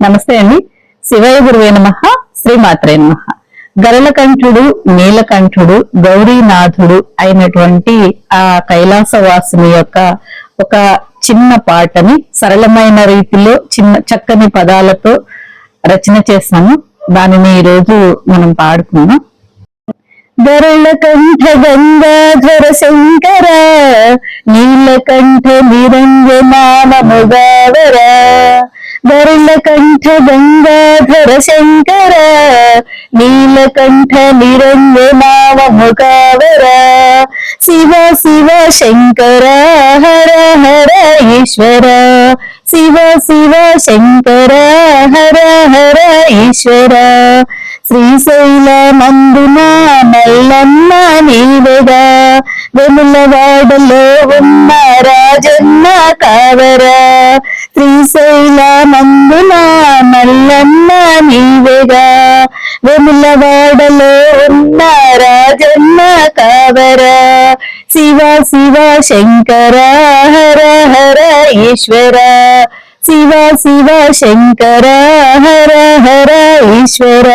నమస్తే అండి. శివయ గురువే నమ. శ్రీమాత్రే నమ. గరళకంఠుడు నీలకంఠుడు గౌరీనాథుడు అయినటువంటి ఆ కైలాసవాసుని యొక్క ఒక చిన్న పాటని సరళమైన రీతిలో చిన్న చక్కని పదాలతో రచన చేశాను. దానిని ఈ రోజు మనం పాడుకున్నాం గరుళకంఠ గంగాధర శంకర నీలకంఠ నిరంజనామముగావర గరుళకంఠ గంగాధర శంకర నీలకంఠ నిరంజనామముగావర శివ శివ శంకర హర హర ఈశ్వర శివ శివ శంకర హర హర ఈశ్వర. శ్రీశైల మందున మల్లమ్మ నీవెగా వెములవాడలో ఉన్న రాజన్న కావర. శ్రీశైల మందున మల్లమ్మ నీవేగా? వెములవాడలో ఉన్న రాజమ్మ కావరా? శివ శివ శంకర హర హర ఈశ్వర. శివ శివ శంకర హర హర ఈశ్వర.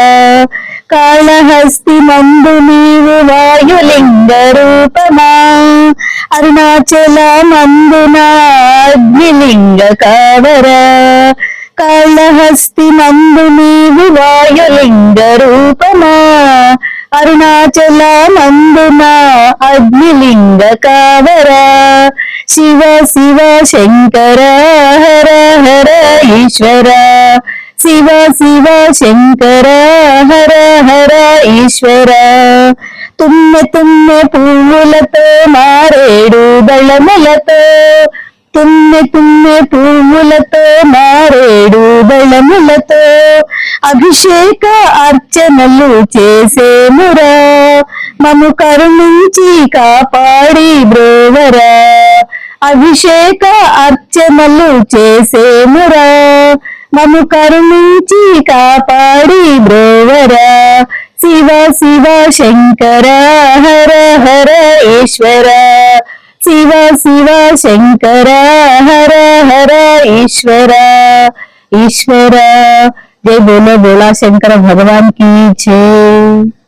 కాళహస్తి మందు నీవు వాయులింగ రూపమా? అరుణాచల మందున అగ్నిలింగ కావర కాళహస్తి మందు నీవు వాయులింగ రూపమా? అరుణాచల మందున అగ్నిలింగ కావర శివ శివ శంకర హర హర ఈశ్వర శివ శివ శంకర హర హర ఈశ్వర. తుమ్మె తుమ్మె పువ్వులతో మారేడు దళములతో తుమ్మె తుమ్మె పువ్వులతో మారేడు బళములతో అభిషేక అర్చనలు చేసేమురా. మము కరుణించి కాపాడి బ్రోవరా. అభిషేక అర్చనలు చేసేమురా. మము కరుణించి కాపాడి బ్రోవరా. శివ శివ శంకర హర హర ఈశ్వర. శివ శివ శంకర హర హర ఈశ్వర. ఈశ్వర. జై బోలో బోలా శంకర భగవాన్కి జై.